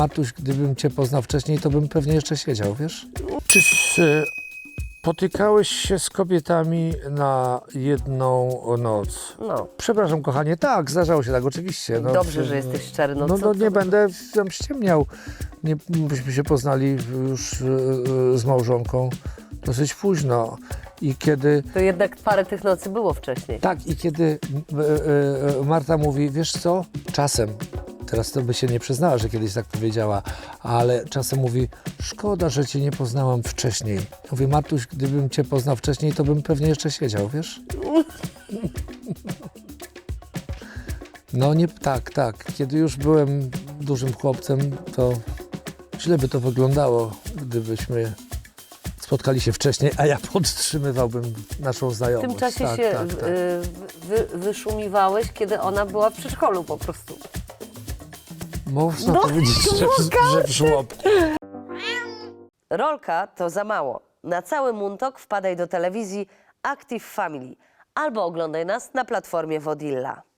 Martuś, gdybym cię poznał wcześniej, to bym pewnie jeszcze siedział, wiesz? Czy y, potykałeś się z kobietami na jedną noc? No, Przepraszam, kochanie, tak, zdarzało się tak, oczywiście. No, dobrze, że jesteś szczery. No, No, co, no co- nie będę tam ściemniał. Nie, byśmy się poznali już y, y, z małżonką dosyć późno. I kiedy, To jednak parę tych nocy było wcześniej. tak, i kiedy Marta mówi, wiesz co, czasem, teraz to by się nie przyznała, że kiedyś tak powiedziała, ale czasem mówi, szkoda, że cię nie poznałam wcześniej. Ja Mówię, Martuś, gdybym cię poznał wcześniej, to bym pewnie jeszcze siedział, wiesz? No nie, tak, tak. Kiedy już byłem dużym chłopcem, to źle by to wyglądało, gdybyśmy spotkali się wcześniej, a ja podtrzymywałbym naszą W znajomość. tym czasie tak, się tak, tak. y, wy, wyszumiwałeś, kiedy ona była w przedszkolu po prostu. Można no, powiedzieć, że, w- że w żłobku. Rolka to za mało. Na cały Muntok wpadaj do telewizji Active Family albo oglądaj nas na platformie Wodilla.